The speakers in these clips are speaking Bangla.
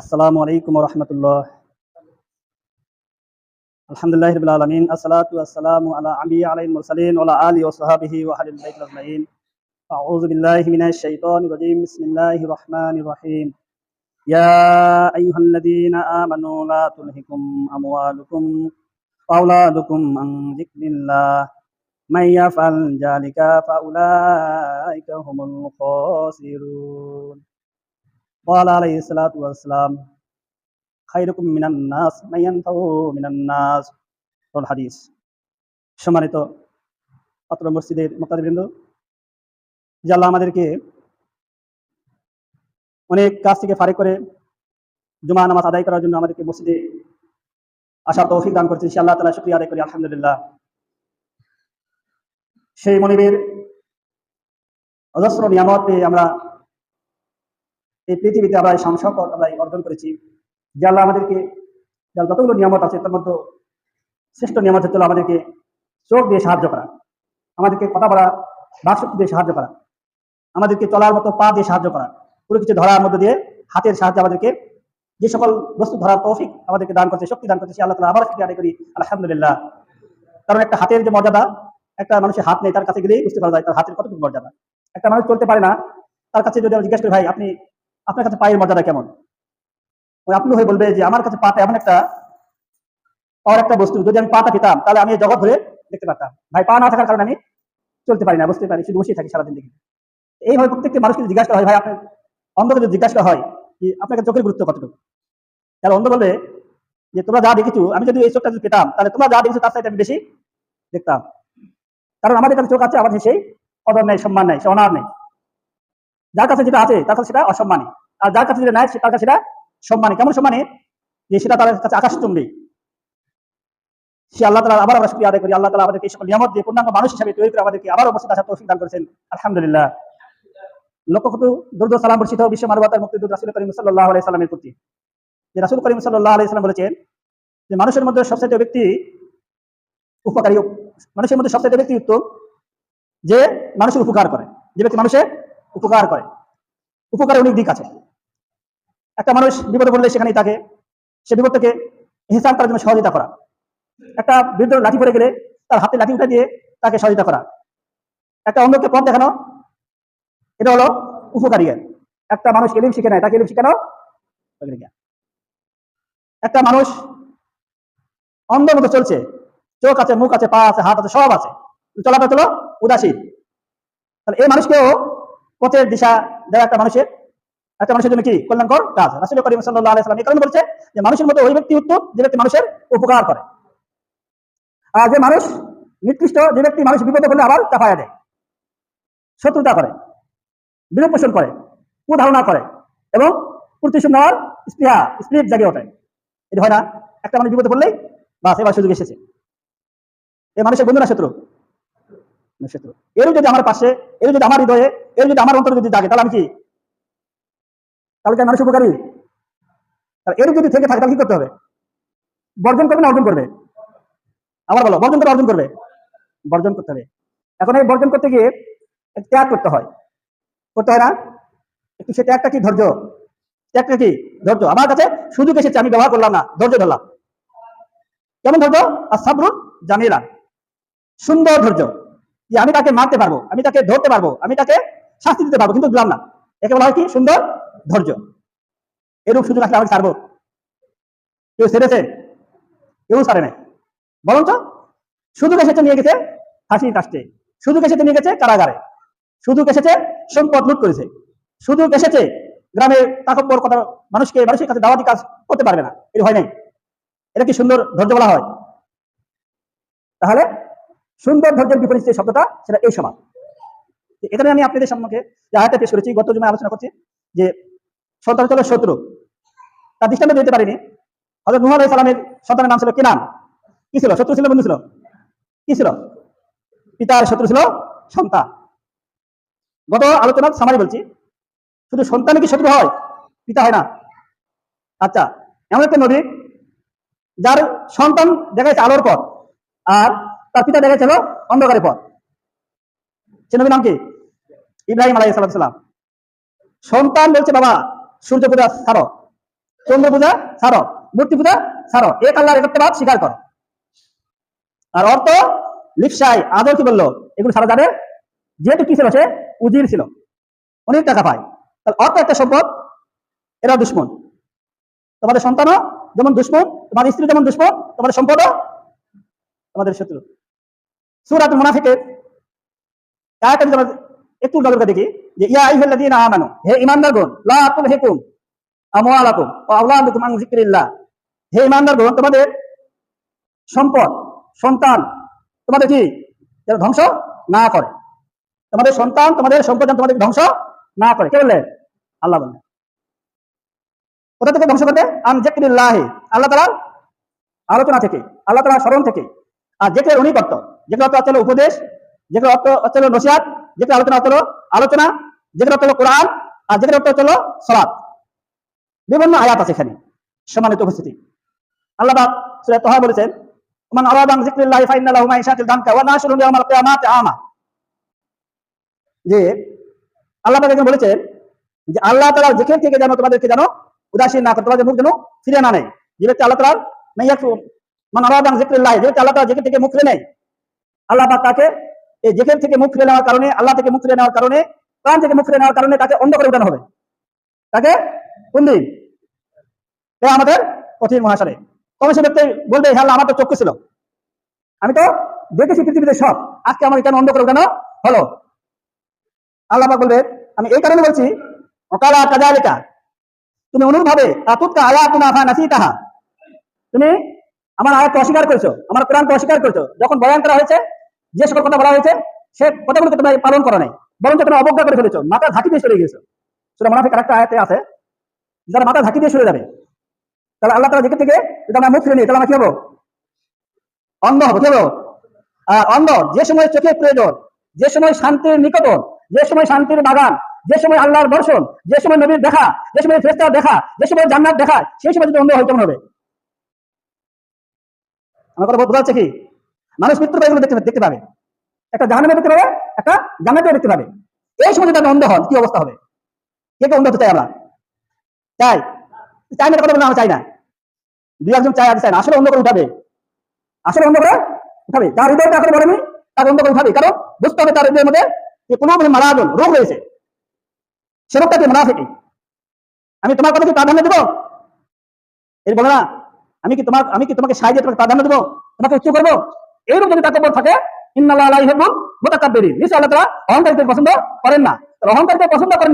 আসসালামু আলাইকুম রহমতুল্লাহ। আলহামদুলিল্লাহ রবিল আলমিন, আসসালাতু আসসালামু আলা আবি আলাইহিল মুরসালিন ওয়া আলা আলিহি ওয়া সাহবিহি ওয়া আহলিল বাইত আজমাইন। আউযু বিল্লাহি মিনাশ শাইতানির রাজিম, বিসমিল্লাহির রহমানির রহিম। ইয়া আইয়ুহাল্লাযীনা আমানু লা তুলহিকুম আমওয়ালুকুম ওয়া আওলাদুকুম আন যিকরিল্লাহ। মান ইয়াফআল যালিকা ফাউলাইকা হুমুল খাসিরুন। قال عليه الصلاة والسلام খাইরুকুম মিনান নাস মাইয়ানফাউ মিনান নাস রল হাদিস সম্মানিত অত্র মসজিদের মোকাবিবৃন্দ যে আল্লাহ আমাদেরকে অনেক কাজ থেকে ফারেক করে জুমা নামাজ আদায় করার জন্য আমাদেরকে মসজিদে আসার তৌফিক দান করছেন সে আল্লাহ তালা শুক্রিয়া আদায় করি আলহামদুলিল্লাহ সেই মনিবের অজস্র নিয়ামত পেয়ে আমরা এই পৃথিবীতে আমরা এই সংসদ আমরা অর্জন করেছি। যে আল্লাহ আমাদেরকে যার যতগুলো নিয়ামত আছে, তার মধ্যে শ্রেষ্ঠ নিয়ামত হচ্ছে আমাদেরকে চোখ দিয়ে সাহায্য করা। আমাদেরকে কথা বলা বাকশক্তি দিয়ে সাহায্য করা। আমাদেরকে চলার মতো পা দিয়ে সাহায্য করা। পুরো কিছু ধরার মধ্যে দিয়ে হাতের সাহায্যে আমাদেরকে যে সকল বস্তু ধরার তৌফিক আমাদেরকে দান করছে, শক্তি দান করছে, সে আল্লাহ আবার শক্তি আদায় করি। আলহামদুলিল্লাহ। কারণ একটা হাতের যে মর্যাদা, একটা মানুষের হাত নেই, তার কাছে গেলেই বুঝতে পারা যায় তার হাতের কতটুকু মর্যাদা। একটা মানুষ চলতে পারে না, তার কাছে যদি আমি জিজ্ঞেস করি, ভাই, আপনি আপনার কাছে পায়ের মর্যাদা কেমন? ওই আপনি হয়ে বলবে যে, আমার কাছে পাটা এমন একটা পাওয়ার একটা বস্তু, যদি আমি পাটা পেতাম তাহলে আমি জগৎ ধরে দেখতে পারতাম। ভাই, পা না থাকার কারণে আমি চলতে পারি না, বুঝতে পারি, শুধু বসেই থাকি সারাদিন দেখি। এইভাবে প্রত্যেকটি মানুষকে জিজ্ঞাসা হয়, ভাই, আপনার অন্ধকে যদি জিজ্ঞাসা হয়, যে আপনাকে চোখের গুরুত্ব কতটুকু? তাহলে অন্ধ বলবে যে, তোমরা যা দেখেছ, আমি যদি এই চোখটা যদি পেতাম, তাহলে তোমরা যা দেখেছ তার সাথে আমি বেশি দেখতাম। কারণ আমাদের কাছে চোখ আছে, আমাদের সেই কদর নেই, সম্মান নেই, সে অনার নেই। যার কাছে যেটা আছে, তার কাছে সেটা অসম্মানী। আর যার কাছে যেটা নাই, তার কাছে সেটা সম্মানী। কেমন সম্মানী? যে সেটা তার কাছে আকাশ চুম্বি। সে আল্লাহ তালা আবার আমরা শুক্রিয়া আদায় করি। আল্লাহ তালা আমাদেরকে এই সকল নিয়ামত দিয়ে পূর্ণাঙ্গ মানুষ হিসাবে তৈরি করে আমাদেরকে আবার অবস্থিত আসার তৌফিক দান করেছেন। আলহামদুলিল্লাহ। লক্ষ কত দুর্দ সালাম বর্ষিত বিশ্ব মানবতার মুক্তিদূত রাসুল করিম সাল্লাহ আলাই সাল্লামের প্রতি। যে রাসুল করিম সাল্লাহ আলাই সাল্লাম বলেছেন যে মানুষের মধ্যে সবচেয়ে ব্যক্তি উপকারী মানুষের মধ্যে সবচেয়ে ব্যক্তি উত্তম যে মানুষের উপকার করে। যে ব্যক্তি মানুষের উপকার করে। উপকারের অনেক দিক আছে। একটা মানুষ বিপদে পড়লে সেখানেই তাকে সে বিপদ থেকে হিসাব করার জন্য সহযোগিতা করা। একটা বৃদ্ধ লাঠি পড়ে গেলে তার হাতে লাঠি উঠে দিয়ে তাকে সহযোগিতা করা। একটা অন্যকে পথ দেখানো, এটা হলো উপকারী একটা মানুষ এলিম শিখে নেয়, তাকে এলিম শিখানো একটা মানুষ অন্ধ মতো চলছে, চোখ আছে, মুখ আছে, পা আছে, হাত আছে, সব আছে। চলাফেরা চলো, উদাসীন। তাহলে এই মানুষকেও পথের দিশা দেওয়া একটা মানুষের একটা মানুষের জন্য কি? কল্যাণকর কাজ। রাসুল করিম সাল্লাহ আলাইসালাম বলছে যে মানুষের মতো ওই ব্যক্তি উত্তম যে ব্যক্তি মানুষের উপকার করে। আর যে মানুষ নিকৃষ্ট যে ব্যক্তি মানুষ বিপদে পড়লে আবার চাপায়া দেয়, শত্রুতা করে বিরোধ পোষণ করে, কুধারণা করে এবং প্রতিশোধ নেওয়ার স্পৃহা স্পিরিট জাগে ওঠে। এটা হয় না, একটা মানুষ বিপদে পড়লেই বাস, এবার সুযোগ এসেছে। এই মানুষের বন্ধু না শত্রু শত্রু এর যদি আমার পাশে এর যদি আমার হৃদয়ে এর যদি আমার অন্তরে যদি জাগে, তাহলে আমি কি? তাহলে কি মানুষ উপকারী? এর যদি থেকে থাকে, তাহলে কি করতে হবে? বর্জন করবে না অর্জন করবে? আবার বলো, বর্জন করে অর্জন করবে? বর্জন করতে হবে। এখন এই বর্জন করতে গিয়ে ত্যাগ করতে হয়। করতে হয় না? একটু সে ত্যাগটা কি? ধৈর্য। ত্যাগটা কি? ধৈর্য। আমার কাছে সুযোগ এসেছে, আমি ব্যবহার করলাম না। ধৈর্য ধরলাম। কেমন ধৈর্য? আর সাবরুন জামিলা। সুন্দর ধৈর্য। যে আমি তাকে মারতে পারব, আমি তাকে ধরতে পারব, আমি তাকে শাস্তি দিতে পারব, কিন্তু দিলাম না। একে বলা হয় কি? সুন্দর ধৈর্য। এরূপ সুযোগ আসলে আমি ছাড়বো কেউ সেরেছে, কেউ ছাড়ে নাই। বরঞ্চ সুযোগ এসেছে নিয়ে গেছে হাসি কাশতে সুযোগ এসেছে নিয়ে গেছে কারাগারে। সুযোগ এসেছে সম্পদ লুট করেছে। সুযোগ এসেছে গ্রামে তাকব্বর কথা মানুষকে, মানুষের কাছে দাওয়াতি কাজ করতে পারবে না। এর হয় নাই। এটা কি সুন্দর ধৈর্য বলা হয়। তাহলে সুন্দর ধৈর্যের বিপরীত যে শব্দটা, সেটা এই সমান। এখানে আমি আপনাদের সম্মুখে যে আয়াতটা পেশ করেছি, গত জমে আলোচনা করছি যে সন্তান হলো শত্রু। তার দৃষ্টান্ত দিতে পারিনি। হয়তো নুহ সালামের সন্তানের নাম ছিল কি নাম? কি ছিল? শত্রু ছিল, বন্ধু ছিল? কি ছিল? পিতার শত্রু ছিল সন্তান। গত আলোচনা সামারি বলছি, শুধু সন্তান কি শত্রু হয়? পিতা হয় না। আচ্ছা এমন একটা নদী যার সন্তান দেখা আলোর পথ, আর তার পিতা দেখা যাচ্ছিল অন্ধকারের পথ। সে নবীর নাম কি? ইব্রাহিম আলাই সালাম সন্তান বলছে, বাবা, সূর্য পূজা ছাড়ো, চন্দ্র পূজা ছাড়ো, মূর্তি পূজা ছাড়ো, এক আল্লাহর একত্ববাদ স্বীকার করো। আর অর্থ লিপসাই আদর কি বলল? এগুলো সারা যাবে যেহেতু কি ছিল সে? উজির ছিল। অনেক টাকা পায়। তাহলে অর্থ একটা সম্পদ এরা দুশ্মন। তোমাদের সন্তানও যেমন দুশ্মন তোমার স্ত্রী যেমন দুশ্মন, তোমাদের সম্পদও তোমাদের শত্রু। সুরাত মুনাফিকের একটু উল্টা দেখি যে, ইয়া আইহাল্লাযীনা আমানু, হে ঈমানদারগণ, লা তুলহিকুম আমওয়ালাকুম ওয়া আওলাদুকুম আন যিকরিল্লাহ। হে ঈমানদারগণ, তোমাদের সম্পদ, সন্তান তোমাদের কি? ধ্বংস না করে। তোমাদের সন্তান, তোমাদের সম্পদ তোমাদের ধ্বংস না করে। কে বললেন আল্লাহ বললেন। কোথা থেকে ধ্বংস করবে? আন যিকরিল্লাহ। আল্লাহ তাআলার আলোচনা থেকে, আল্লাহ তাআলার স্মরণ থেকে। আর যেটা উনি করত যেগুলো অর্থ হচ্ছে উপদেশ যেগুলো অর্থ হচ্ছে নসিহাত যেগুলো আলোচনা হচ্ছে আলোচনা যেগুলো অর্থ কোরআন, আর যেগুলো অর্থ হচ্ছে হলো সলাৎ। বিভিন্ন আয়াত আছে এখানে, সম্মানিত উপস্থিতি। আল্লাহ সূরা তাহা বলেছেন, মান মাইশাতিল দানকা ওয়া কিয়ামাতি আমা যে আল্লাহ পাক বলেছেন যে আল্লাহ তাআলা জিকির থেকে যেন তোমাদেরকে যেন উদাসীন না করে, তোমাদের মুখ ফিরে না নেয়। যে ব্যক্তি আল্লাহ তাআলার মাইয়াকু মান আরাদা আন যিকরিল্লাহি আল্লাহ জিকির থেকে মুখ ফিরে নেয়। আল্লাহ পাক তাকে এই জিকির থেকে মুখ ফিরে নেওয়ার কারণে, আল্লাহ থেকে মুখ ফিরে নেওয়ার কারণে, প্রাণ থেকে মুখ ফিরে নেওয়ার কারণে তাকে অন্ধ করে উঠানো হবে। তাকে কোন দিন? আমাদের কঠিন মহাশারে তবে সে ব্যক্তি বলবে হ্যাঁ আমার তো চক্ষু ছিল। আমি তো দেখেছি পৃথিবীতে সব। আজকে আমার কেন অন্ধ করে উঠানো হলো। আল্লাহ বলবে, আমি এই কারণে বলছি অকালা কাজালিকা তুমি ফা নাসিতাহা তুমি আমার আয়াতকে অস্বীকার করেছ, আমার কোরআনকে অস্বীকার করেছ, যখন বয়ান করা হয়েছে, যে সকল কথা বলা হয়েছে, সে কথাগুলোকে তোমরা পালন করো নাই, বরঞ্চ তোমরা অবজ্ঞা করে ফেলেছো, মাথা ঝাঁকি দিয়ে সরে গেছো সেটা মোনাফিক আরেকটা আয়াতে আছে, যারা মাথা ঝাঁকি দিয়ে সরে যাবে, তাহলে আল্লাহ তালা থেকে যদি আমরা মুখ ফিরে নিই, তাহলে আমরা কি হব? অন্ধ হব, কি হব? আর অন্ধ, যে সময় চোখের প্রয়োজন, যে সময় শান্তির নিকটন, যে সময় শান্তির বাগান, যে সময় আল্লাহর দর্শন, যে সময় নবীর দেখা, যে সময় ফেরেশতার দেখা, যে সময় জান্নাত দেখা, সেই সময় যদি অন্ধ হয়, কেমন হবে? আমার কথা বোঝা কি? মানুষ মৃত্যুর এগুলো দেখতে দেখতে পাবে। একটা জাহান্নামে দেখতে পাবে, একটা জান্নাতেও দেখতে পাবে। এই সময় যদি অন্ধ হন, কি অবস্থা হবে? কে কে অন্ধ হতে চাই আমরা? চাই। চাই না কথা বলে আমরা চাই না। দুই একজন চাই আর চাই না। আসলে অন্ধ করে উঠাবে। আসলে অন্ধ করে উঠাবে। যার হৃদয়টা এখন বলেনি, তাকে অন্ধ করে উঠাবে। কারণ বুঝতে হবে তার হৃদয়ের মধ্যে যে কোনো মারাদন রোগ রয়েছে। সে রোগটাকে মারা থেকে আমি তোমার কথা কি প্রাধান্য দেবো? এর বলে না আমি কি তোমার, আমি কি তোমাকে সাহায্য তোমাকে প্রাধান্য দেবো? তোমাকে উচ্চ করব? এইরকম যদি তাকব্বর থাকে না। কি করে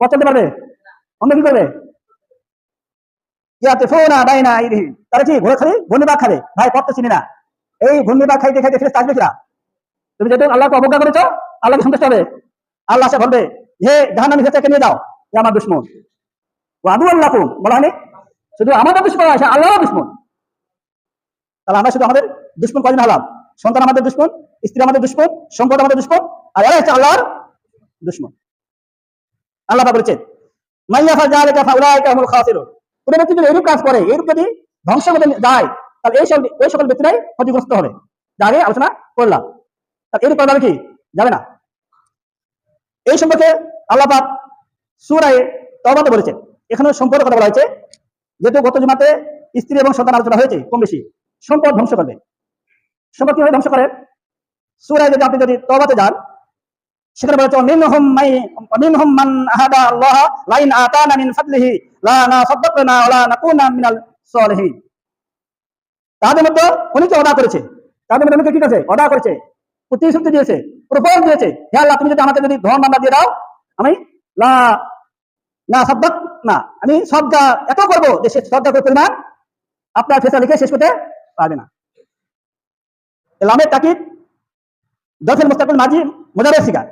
পথ চলতে অন্ধ কি করবে? কি, ঘোড়া খাবে? ভাই, পথ চিনি না। এই ঘূর্ণিবাগ খাইতে খাইতে তুমি যেহেতু আল্লাহকে অবজ্ঞা করেছ আল্লাহকে সন্তুষ্ট হবে। আল্লাহ সে বলবে, হে জাহান্নামী ফেরেশতাকে নিয়ে যাও, এ আমার দুশ্মন। ও আদু আল্লাহ বলা হয়নি? শুধু আমাদের দুশ্মন আছে আল্লাহর দুশ্মন। তাহলে আমরা শুধু আমাদের দুশ্মন কদিন হলাম? সন্তান আমাদের দুশ্মন, স্ত্রী আমাদের দুশ্মন সম্পদ আমাদের দুশ্মন, আর এরা হচ্ছে আল্লাহর দুশ্মন। আল্লাহ বলেছেন মাইয়া খাসিরুন। কোন ব্যক্তি যদি এরূপ কাজ করে এরূপ যদি ধ্বংস মধ্যে যায়, তাহলে এই সকল ওই সকল ব্যক্তিরাই ক্ষতিগ্রস্ত হবে। যা আলোচনা করলাম। তাহলে এরূপ করা যাবে কি? যাবে না। এই সম্পর্কে আল্লাহ পাক সুরায় তবাতে বলেছেন। এখানে সম্পর্কের কথা বলা হয়েছে, যেহেতু গত জমাতে স্ত্রী এবং সন্তান আলোচনা হয়েছে কম বেশি, সম্পদ ধ্বংস করবে। সম্পদ কীভাবে ধ্বংস করে? সুরায় যদি আপনি যদি তবাতে যান, সেখানে বলেছে লা ওয়া লা মিনাল করেছে? তাদের মধ্যে কি করেছে প্রতিশ্রুতি দিয়েছে, প্রপোজ দিয়েছে, হে আল্লাহ, তুমি যদি আমাকে যদি ধন মামলা দিয়ে দাও, আমি লা, না সাদ্দাক, না, আমি সবটা এত করব যে সে সবটা পরিমাণ আপনার ফেসা লিখে শেষ করতে পারবে না। লামের তাকিদ দশের মোস্তাকুল মাঝি মোজারের শিকার।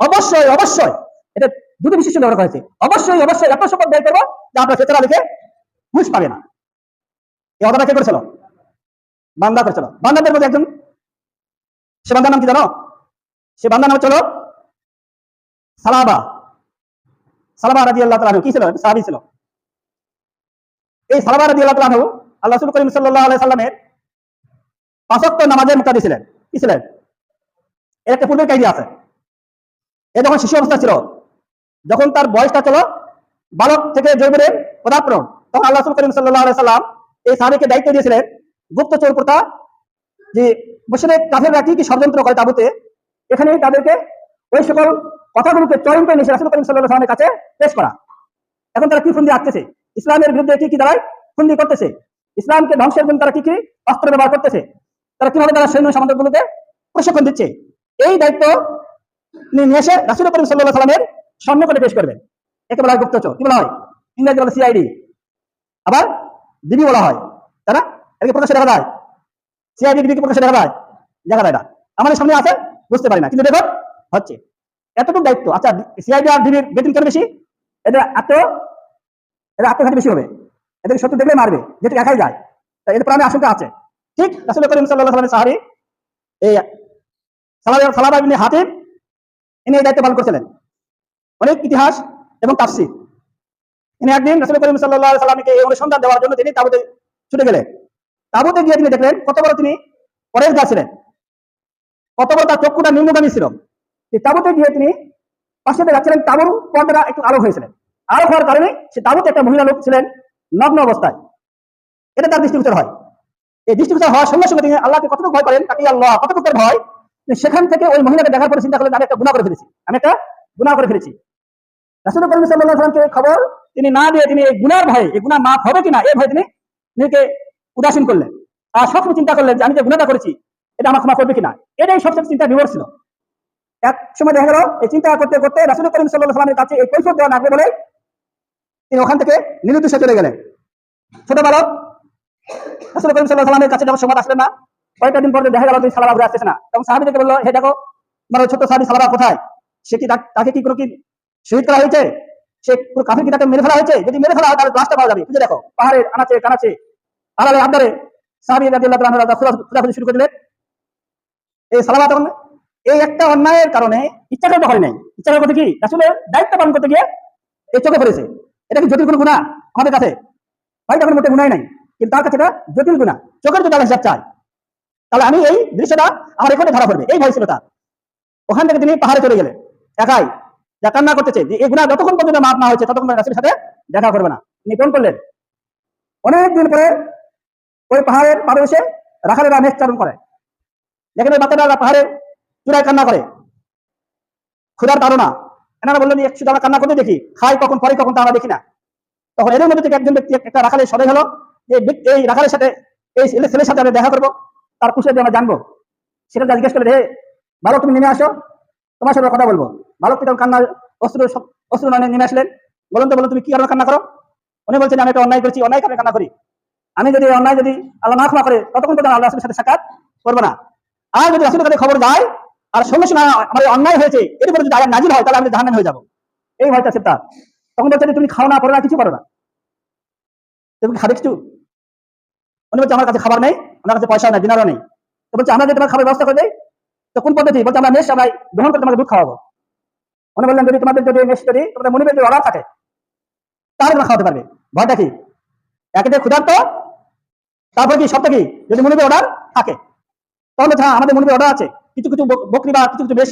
অবশ্যই অবশ্যই, এটা দুটো বিশিষ্ট ব্যবহার করেছে অবশ্যই অবশ্যই, এত সম্পদ ব্যয় করব যে আপনার ফেতরা লিখে ঘুষ পাবে না। এই অর্ডারটা কে করেছিল? বান্দা করেছিল। বান্দাদের মধ্যে একজন সে বান্দার নাম কি জানো? সে বান্দার নাম চলো সালাবা। সালাবা রাজি আল্লাহ তালু কি ছিল? সাহাবি ছিল। এই সালাবা রাজি আল্লাহ তালু আল্লাহ রসুল করিম সাল্লাহ আলাই সাল্লামের পাঁচক্ত নামাজের মুক্তি ছিলেন। কি ছিলেন? এর একটা পূর্বের কাহিনী আছে। এ যখন শিশু অবস্থা ছিল, যখন তার বয়সটা ছিল বালক থেকে জৈবের পদার্পণ, তখন আল্লাহ রসুল করিম সাল্লাহ সাল্লাম এই সাহাবিকে দায়িত্ব দিয়েছিলেন গুপ্তচর প্রথা যে মুসলিম কাফেররা কি কি ষড়যন্ত্র করে তাবুতে, এখানে তাদেরকে ওই সকল কথাগুলোকে চয়ন করে নিয়ে রাসুল করিম সাল্লাহ সাল্লামের কাছে পেশ করা। এখন তারা কি ফুন্দি আঁকতেছে ইসলামের বিরুদ্ধে কি কি দাঁড়ায় ফুন্দি করতেছে? ইসলামকে ধ্বংসের জন্য তারা কি কি অস্ত্র ব্যবহার করতেছে? তারা কীভাবে তারা সৈন্য সামন্তগুলোকে প্রশিক্ষণ দিচ্ছে? এই দায়িত্ব নিয়ে এসে রাসুল করিম সাল্লাহ সাল্লামের সামনে করে পেশ করবেন। একে বলা হয় গুপ্তচর, কি বলা হয়? ইংরেজি বলে সিআইডি আবার ডিবি বলা হয়। তারা এটাকে প্রকাশ্যে দেখা যায়। আমাদের সামনে আছে, বুঝতে পারি না। কিন্তু দেখো হচ্ছে। এতটুকু দায়িত্ব। আচ্ছা সিআইডি আর ডিবির বেতন কেন বেশি? এদের আত্মঘাতী বেশি হবে। এদের দেখলে মারবে যেটা একাই যায়। তাই এদের প্রাণে আশঙ্কা আছে। ঠিক? করিম সাল্লাহ সাহারি এই সালাহ সালাহ ইবনে ইনি এই দায়িত্ব পালন করছিলেন। অনেক ইতিহাস এবং তাফসির। ইনি একদিন রাসুল করিম সাল্লাহ সাল্লামকে এই অনুসন্ধান দেওয়ার জন্য তিনি তাবুতে ছুটে গেলেন। তাবুতে গিয়ে তিনি দেখলেন, কত বড় তিনি পরেশ গা ছিলেন। কত বড় তার চক্ষুটা নিম্নগামী ছিল। তাবুতে গিয়ে তিনি পাশে যাচ্ছিলেন, তাবুর পর্দাটা একটু আলো হয়েছিলেন। আলো হওয়ার কারণে সে তাবুতে একটা মহিলা লোক ছিলেন, নগ্ন অবস্থায়। এটা তার দৃষ্টিগোচর হয়। এই দৃষ্টিগোচর হওয়ার সঙ্গে সঙ্গে তিনি আল্লাহকে কতটুকু ভয় করেন তাকে আল্লাহ কতটুকু ভয় সেখান থেকে ওই মহিলাকে দেখার পরে চিন্তা করলেন, আমি একটা গুণা করে ফেলেছি, আমি একটা গুণা করে ফেলেছি। রাসুল করিম সাল্লাহ খবর তিনি না দিয়ে তিনি এই গুনার ভয়ে, এই গুণা মাফ হবে কিনা, এই ভয়ে তিনি নিজেকে উদাসীন করলেন। আর সবসময় চিন্তা করলেন যে, আমি যে গুণাটা করেছি, এটা আমার ক্ষমা করবে কিনা? এটাই সবচেয়ে চিন্তা বিভোর ছিল। এক সময় দেখা গেল, এই চিন্তা করতে করতে রাসুল করিম সাল্লামের কাছে এই কৈফত দেওয়া লাগবে বলে তিনি ওখান থেকে নিরুদ্দেশে চলে গেলেন। ছোট বালক রাসুল করিম সাল্লাহ সাল্লামের কাছে যখন সময় আসলেন না, কয়েকটা দিন পরে দেখা গেল, তিনি সালাবা ঘুরে আসতেছে না। তখন সাহাবিদেরকে বলল, হে দেখো ওই ছোট্ট সাহাবি সালাবা কোথায়? সে কি তাক- কি কোনো কি শহীদ করা হয়েছে? সে কাফির কি তাকে মেরে ফেলা হয়েছে? যদি মেরে ফেলা হয়, তাহলে লাশটা পাওয়া যাবে। খুঁজে দেখো, পাহাড়ের আনাচে কানাচে সাহাবি শুরু করে দিলেন। এই এই একটা অন্যায়ের কারণে ইচ্ছা হয় নাই। ইচ্ছা করে করতে কি? আসলে দায়িত্ব পালন করতে গিয়ে এই চোখে পড়েছে। এটা কি জটিল কোনো গুণা আমাদের কাছে ভাই, তখন মোটে গুণাই নাই। কিন্তু তার কাছে এটা জটিল গুণা চোখের হিসাব চায়, তাহলে আমি এই দৃশ্যটা আমার এখানে ধরা পড়বে। এই ভয় ছিল তার। ওখান থেকে তিনি পাহাড়ে চলে গেলেন। একাই যা কান্না করতেছে, যে এই গুণা যতক্ষণ পর্যন্ত মাপ না হয়েছে, ততক্ষণ রাসুলের সাথে দেখা করবে না। তিনি ফোন করলেন? অনেকদিন পরে ওই পাহাড়ের এসে রাখালেরা মেঘ চারণ করে। যেখানে বাচ্চারা পাহাড়ের চূড়ায় কান্না করে। ক্ষুধার ধারণা। এনারা বললেন একটু আমরা কান্না করতে দেখি। খাই কখন, পরে কখন তা আমরা দেখি না। তখন এদের মধ্যে থেকে একজন ব্যক্তি, একটা রাখালের সরে হলো যে এই রাখালের সাথে, এই ছেলে- ছেলের সাথে আমি দেখা করব। তার খুশি আমরা জানব। সেটা জিজ্ঞেস করে হে, বালক, তুমি নেমে আসো। তোমার সাথে কথা বলব। বালক তখন কান্না অস্ত্র অস্ত্র নেমে আসলেন। বলুন তো, বলুন, তুমি কি কারণে কান্না করো? উনি বলছেন, আমি একটা অন্যায় করছি অন্যায় কারণে কান্না করি। আমি যদি অন্যায় যদি আল্লাহ না ক্ষমা করে, ততক্ষণ পর্যন্ত আল্লাহ রাসুলের সাথে সাক্ষাৎ করব না। আর যদি রাসুলের কাছে খবর যায়, আর সঙ্গে সঙ্গে আমার অন্যায় হয়েছে, এর উপরে যদি আয়াত নাজিল হয়, তাহলে আমি জাহান্নামে হয়ে যাব। এই ভয়টা আছে তার। তখন বলছে তুমি খাও না, পড়ো না, কিছু পারো না। তুমি খাবে কিছু? উনি বলছে, আমার কাছে খাবার নেই, আমার কাছে পয়সা নেই, দিনারও নেই। তো বলছে, আমরা যদি তোমার খাবার ব্যবস্থা করে দেই, তো কোন পদ্ধতি? বলছে, আমরা মেষ, আমরা গ্রহণ করে তোমাকে দুধ খাওয়াবো। উনি বললেন, যদি তোমাদের যদি মেষ যদি, তোমাদের মনে যদি অর্ডার থাকে, তাহলে তোমরা খাওয়াতে পারবে। ভয়টা কি? একেতে ক্ষুধার্ত তারপর কি? সবটা কি? যদি মনে অর্ডার থাকে। তাহলে হ্যাঁ আমাদের মনে অর্ডার আছে। কিছু কিছু বক- বকরি বা কিছু কিছু বেশ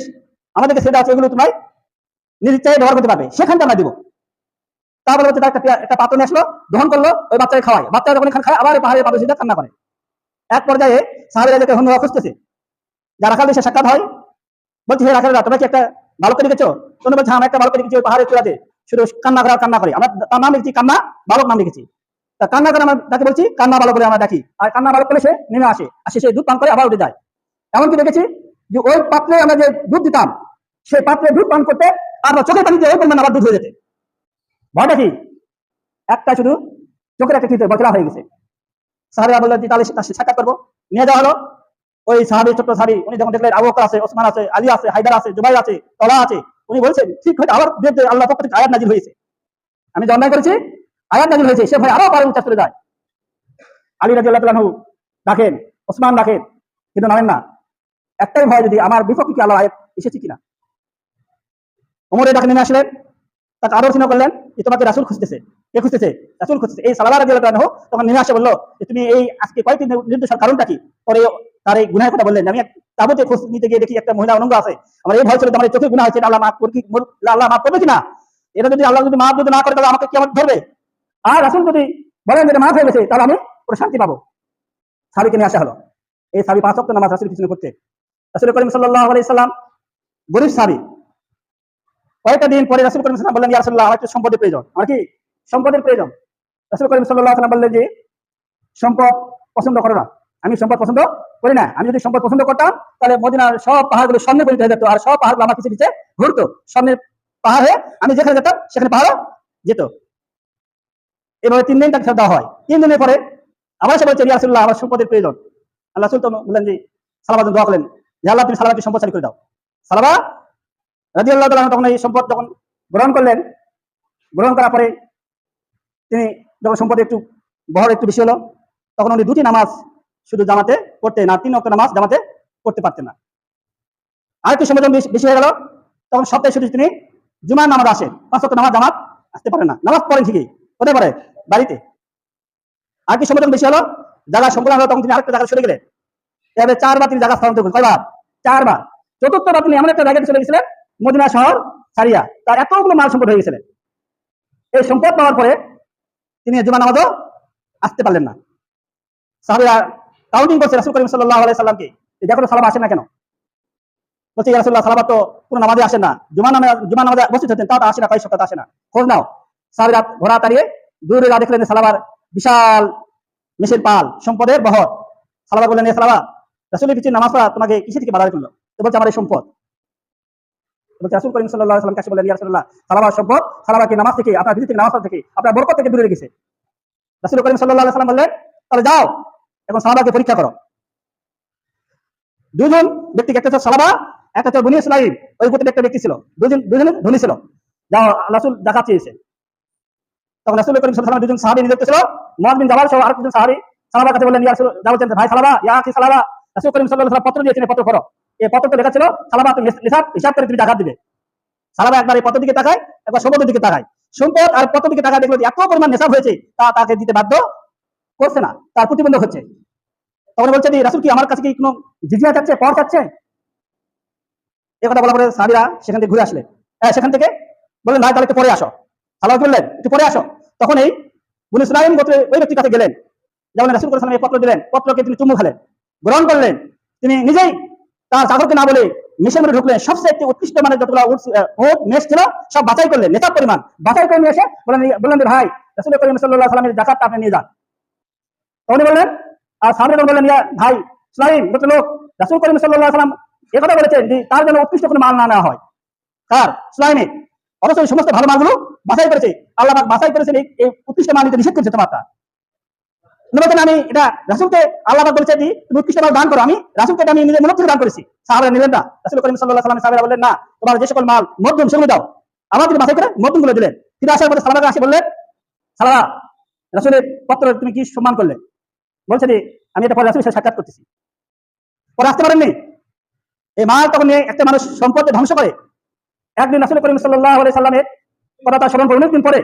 আমাদেরকে সেটা আছে এগুলো তোমায় ইচ্ছায় ব্যবহার করতে পারবে। সেখানটা আমরা দিব। তারপরে হচ্ছে একটা একটা পাত্র নিয়ে আসলো দহন করল ওই বাচ্চাকে খাওয়ায়। বাচ্চা যখন খায় আবার ওই পাহাড়ের পাশে কান্না করে। এক পর্যায়ে সাহাবিরা যাকে হন্য খুঁজতেছে যারা খালি সে সাক্ষাৎ হয় বলছি হে রাখাল তোমরা কি একটা বালককে দেখেছ? তোমরা বলছে হ্যাঁ, আমরা একটা বালককে দেখেছি ওই পাহাড়ের চূড়াতে। শুধু কান্না করা কান্না করে। আমরা তার নাম লিখেছি কান্না বালক নাম লিখেছি। তা কান্না করে আমরা তাকে বলছি, কান্না বালক বলে আমরা ডাকি আর কান্না বালক করে সে নেমে আসে। আর সে দুধ পান করে আবার উঠে যায়। এমনকি দেখেছি যে ওই পাত্রে আমরা যে দুধ দিতাম সেই পাত্রে দুধ পান করতে আমরা চোখের পানিতে ওই পরিমাণ আবার দুধ হয়ে যেতে। ভয়টা কি? একটা শুধু চোখের একটা চিত্র বচলা হয়ে গেছে। সাহাবিরা বললেন যে তাহলে তার সাক্ষাৎ করব। নিয়ে যাওয়া হলো। ওই সাহাবি, ছোট্ট সাহাবি, উনি যখন দেখলেন আবু আছে, ওসমান আছে, আলী আছে, হায়দার আছে জুবাই আছে, তলা আছে, উনি বলছেন, ঠিক হয়তো আবার আল্লাহ পক্ষ থেকে আয়াত নাজিল হয়েছে। আমি যে অন্যায় করেছি আয়াত নাজিল হয়েছে সে ভয় আরও পারে উচ্চাস চলে যায়। আলী রাজি আল্লাহ ডাকেন, ওসমান ডাকেন, কিন্তু নামেন না। একটাই ভয় যদি আমার বিপক্ষে কি আল্লাহ আয়াত এসেছে কিনা? ওমরে ডাকে নেমে আসলেন, তাকে আরও করলেন যে তোমাকে রাসুল খুঁজতেছে। কে খুঁজতেছে? রাসুল খুঁজতেছে। এই আল্লাহ তখন নেমে আসে বলল যে তুমি এই আজকে কয়েকটি নির্দেশের কারণটা কি? পরে তার এই কথা বললেন, আমি তাবুতে খোঁজ নিতে গিয়ে দেখি একটা মহিলা অনঙ্গ আছে। আমার এই ভয় ছিল আমার চোখে গুণা হয়েছে আল্লাহ মাফ আল্লাহ মাফ করবে কিনা? এটা যদি আল্লাহ যদি মাফ যদি না করে, তাহলে আমাকে কি আমার ধরবে? আর রাসুল যদি বলেন যে মাফ হয়ে গেছে, তাহলে আমি পুরো শান্তি পাবো। সাবিকে নিয়ে আসা হলো। এই সাবি পাঁচ সপ্তাহ নামাজ রাসুল পিছনে করতে। রাসুল করিম সাল্লাম গরিব সাবি কয়েকটা দিন পরে রাসুল করিম সাল্লাম বললেন ইয়ারসাল্লাহ আমার একটু সম্পদের প্রয়োজন। আমার কি? সম্পদের প্রয়োজন। রাসুল করিম সাল্লাম বললেন যে, সম্পদ পছন্দ করো না। আমি সম্পদ পছন্দ করি না। আমি যদি সম্পদ পছন্দ করতাম, তাহলে মদিনার সব পাহাড়গুলো সামনে পরিণত হয়ে যেত। আর সব পাহাড়গুলো আমার কিছু পিছিয়ে ঘুরতো। সামনে পাহাড় আমি যেখানে যেতাম, সেখানে পাহাড়ও যেত। এভাবে তিন দিন তাকে দেওয়া হয়। তিন দিনের পরে আবার সে বলছে রিয়াসুল্লাহ আমার সম্পদের প্রয়োজন। আল্লাহ সুল বললেন যে সালাবা দোয়া করলেন, যে আল্লাহ তুমি সালাবাকে সম্পদ চালু করে দাও। সালাবা রাজি আল্লাহ তখন এই সম্পদ যখন গ্রহণ করলেন, গ্রহণ করার পরে তিনি যখন সম্পদ একটু বহর একটু বেশি হলো, তখন উনি দুটি নামাজ শুধু জামাতে পড়তে না তিন অক্ট নামাজ জামাতে পড়তে পারতেন না। আর একটু যখন বেশি হয়ে গেল, তখন সপ্তাহে শুধু তিনি জুমার নামাজ আসেন। পাঁচ অক্ট নামাজ জামাত আসতে পারে না। নামাজ পড়েন ঠিকই। হতে পারে, বাড়িতে। আর কি সময় বেশি হলো? জায়গা সম্পূর্ণ হলো, তখন তিনি আরেকটা জায়গায় সরে গেলেন। এভাবে চারবার তিনি জায়গা স্থানান্তর করেন কয়বার? চারবার। চতুর্থবার তিনি এমন একটা জায়গায় চলে গেছিলেন, মদিনা শহর সারিয়া তার এতগুলো মাল সম্পদ হয়ে গেছিলেন এই সম্পদ পাওয়ার পরে তিনি জুমা নামাজও আসতে পারলেন না। সাহাবিরা কাউন্টিং করছে রাসুল করিম সাল্লাহ আলাই সাল্লামকে দেখো সালাম আসে না কেন? বলছে রাসুল্লাহ সালাবা তো কোনো নামাজে আসে না। জুমা নামে জুমা নামাজে উপস্থিত হতেন, তাও তো আসে না, কয়েক সপ্তাহ আসে না। খোঁজ নাও। সাহাবিরা ঘোড়া তাড়িয়ে দূরে যা দেখলেন সালাবার বিশাল মেষের পাল, সম্পদের বহর। সালাবা বললেন সালাবা, রাসুলের কিছু নামাজ পড়া তোমাকে কিসে থেকে বাধা করল? তো বলছে, আমার এই সম্পদ। পরীক্ষা করো। দুজন ব্যক্তিকে একটা সালাবা, একটা ব্যক্তি ছিল। দুজনে ধনী ছিল। যাও, রাসুল দেখা চেয়েছে তখন রাসুল করিম সাল্লাল্লাহু দুজন সাহাবী নিযুক্ত ছিল। মুয়াজ বিন জাবাল সহ আরেকজন সাহাবী সালাবার কাছে বললেন, ইয়া রাসূল যা বলছেন ভাই, সালাবা, ইয়া কি সালাবা। রাসূল করিম সাল্লাল্লাহু আলাইহি পত্র দিয়েছেন পত্র করো এই পত্রতে লেখা ছিল, সালাবা, তুমি হিসাব হিসাব করে তুমি জাকাত দিবে। সালাবা একবার এই পত্র দিকে তাকায়, একবার সম্পদের দিকে তাকায়। সম্পদ আর পত্র দিকে তাকায় দেখল এত পরিমাণ নেশাব হয়েছে, তা তাকে দিতে বাধ্য করছে না, তার প্রতিবন্ধক হচ্ছে। তখন বলছে রাসুল কি আমার কাছে কি কোনো জিজিয়া চাচ্ছে, পর চাচ্ছে? এ কথা বলা পরে সাহাবিরা সেখান থেকে ঘুরে আসলে। সেখান থেকে বললেন, ভাই, তাহলে একটু পরে আসো। সালাম বললেন, একটু পরে আসো। তখন এই বুন ইসলাম গোত্রে ওই ব্যক্তির কাছে গেলেন। যেমন রাসুল এই পত্র দিলেন, পত্রকে তিনি চুমু খেলেন, গ্রহণ করলেন। তিনি নিজেই তার চাকরকে না বলে মিশে মধ্যে ঢুকলেন। সবচেয়ে একটি উৎকৃষ্ট মানের যতগুলো উট মেষ ছিল, সব বাছাই করলেন। নেতার পরিমাণ, বাছাই করে নিয়ে এসে বললেন বললেন ভাই, রাসুল করিম সাল্লাহ সাল্লামের জাকাতটা আপনি নিয়ে যান। তখন বললেন, আর সামনে বললেন ভাই ইসলাম গোত্র লোক, রাসুল করিম সাল্লাহ সাল্লাম এ কথা বলেছেন যে, তার জন্য উৎকৃষ্ট কোনো মাল না নেওয়া হয়। কার? ইসলামে অবশ্যই সমস্ত ভালো মালগুলো বাছাই করেছে, আল্লাহ বাছাই করেছেন এই উৎকৃষ্ট মাল নিতে নিষেধ করেছে তোমার তা। আমি এটা রাসুলকে আল্লাহ বলেছে যে তুমি উৎকৃষ্ট মাল দান করো, আমি রাসুলকে আমি নিজের মনে থেকে দান করেছি। সাহাবারা নিলেন না। রাসুল করিম সাল্লাহ সাল্লাম সাহাবারা বললেন, না, তোমার যে সকল মাল মধ্যম সেগুলো দাও। আবার তিনি বাছাই করে মধ্যমগুলো দিলেন। তিনি আসার পরে সালামাকে আসে বললেন সালামা রাসুলের পত্র তুমি কি সম্মান করলে? বলছে যে, আমি এটা পরে রাসুলের সাথে সাক্ষাৎ করতেছি। পরে আসতে পারেননি। এই মাল তখন নিয়ে একটা মানুষ সম্পদকে ধ্বংস করে। একদিন রাসুল করিম সাল্লাহ সাল্লামের কথা তার স্মরণ করে অনেকদিন পরে।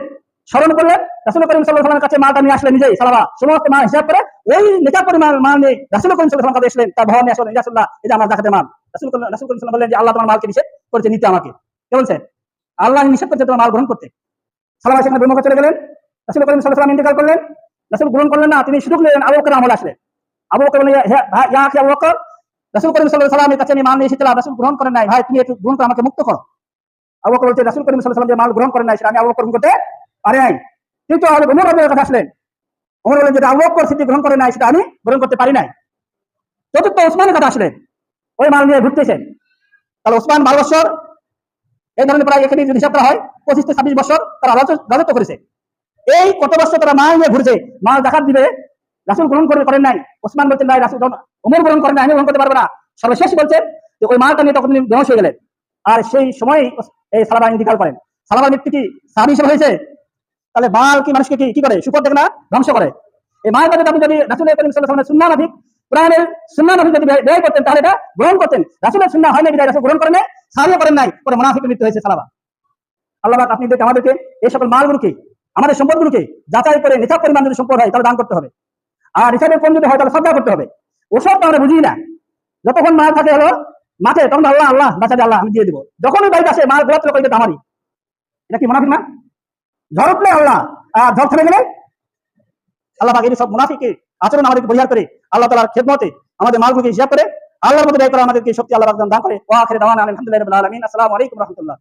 স্মরণ করলে রাসুল করিম সাল্লাহ সাল্লামের কাছে মালটা নিয়ে আসলেন নিজেই সালাবা সমস্ত মাল হিসাব করে ওই নেতা পরিমাণ মাল নিয়ে রাসুল করিম সাল্লাহ কাছে এসলেন তার ভবন নিয়ে আসলেন রাসুল্লাহ এটা আমার দেখাতে মাল। রাসুল রাসুল করিম বললেন যে, আল্লাহ তোমার মালকে নিষেধ করেছে, নিতে আমাকে। কে বলছেন আল্লাহ নিষেধ করছে তোমার মাল গ্রহণ করতে। সালাবা সেখানে ব্রহ্মকে চলে গেলেন। রাসুল করিম সাল্লাহ সাল্লাম ইন্তেকাল করলেন। রাসুল গ্রহণ করলেন না, তিনি সুযোগ নিলেন আবু বকর আমল আসলেন আবু বকর বললেন, ইয়া আবু বকর, রাসুল করিম সাল্লাহ সাল্লামের কাছে আমি মাল নিয়ে এসেছিলাম, রাসুল গ্রহণ করেন নাই। ভাই, তুমি একটু গ্রহণ করে আমাকে মুক্ত করো। আবু রাসুল করিম ওয়াসাল্লাম যে মাল গ্রহণ করেন নাই আমি করতে নাই। কিন্তু ওমর কথা আসলেন ওমর বললেন যেটা সেটি গ্রহণ করেন নাই, সেটা আমি গ্রহণ করতে পারি নাই। চতুর্থ ওসমানের কথা আসলেন ওই মাল নিয়ে ঘুরতেছেন তাহলে ওসমান বারো বছর, এই ধরনের প্রায় এখানে যদি হিসাব করা হয়, পঁচিশ থেকে ছাব্বিশ বছর তারা রাজত্ব করেছে। এই কত বছর তারা মাল নিয়ে ঘুরছে, মাল দেখার দিবে, রাসুল গ্রহণ করে করেন নাই ওসমান বলছেন, নাই, রাসুল ওমর গ্রহণ করেন নাই, আমি গ্রহণ করতে পারব না। সর্বশেষ বলছেন যে, ওই মালটা নিয়ে তখন হয়ে গেলেন। আর সেই সময় এই সালাবা ইন্তিকাল করেন। সালাবার মৃত্যু কি সাহাবি হিসেবে হয়েছে? তাহলে মাল কি মানুষকে কি করে? সুপর দেখে না? ধ্বংস করে। এই মায়ের কাছে আপনি যদি রাসুল করিম সাল্লাহ সুন্না নাভিক কোরআনের সুন্না নাভিক যদি ব্যয়- করতেন, তাহলে এটা গ্রহণ করতেন। রাসুলের সুন্না হয় না বিদায় রাসুল গ্রহণ করেন নাই, সাহাবিও করেন নাই, পরে মোনাফিকের মৃত্যু হয়েছে সালাবা। আল্লাহ আপনি দেখে আমাদেরকে এই সকল মালগুলোকে আমাদের সম্পদগুলোকে যাচাই করে নিছাব পরিমাণ যদি সম্পদ হয়, তাহলে দান করতে হবে। আর হিসাবের কম যদি হয়, তাহলে শ্রদ্ধা করতে হবে। ওসব তো আমরা বুঝি না। যতক্ষণ মাল থাকে হলো মাঠে, তখন আল্লাহ আল্লাহ, বাঁচাবে আল্লাহ, আমি দিয়ে দিব। যখনই বাড়িতে আসে, মাল গোলাপ করে আমারই। এটা কি মুনাফিক না? ঝড় উঠলে আল্লাহ আর ঝড় থেমে গেলে? আল্লাহ পাক সব মুনাফিকের আচরণ আমাদেরকে পরিহার করে, আল্লাহ তালার খেদমতে আমাদের মালগুলোকে হিসাব করে, আল্লাহর মধ্যে ব্যয় করে আমাদেরকে শক্তি আল্লাহ দান করে। ও আখের দাওয়ান আলহামদুলিল্লাহ আলামিন। আসসালামু আলাইকুম রহমতুল্লাহ।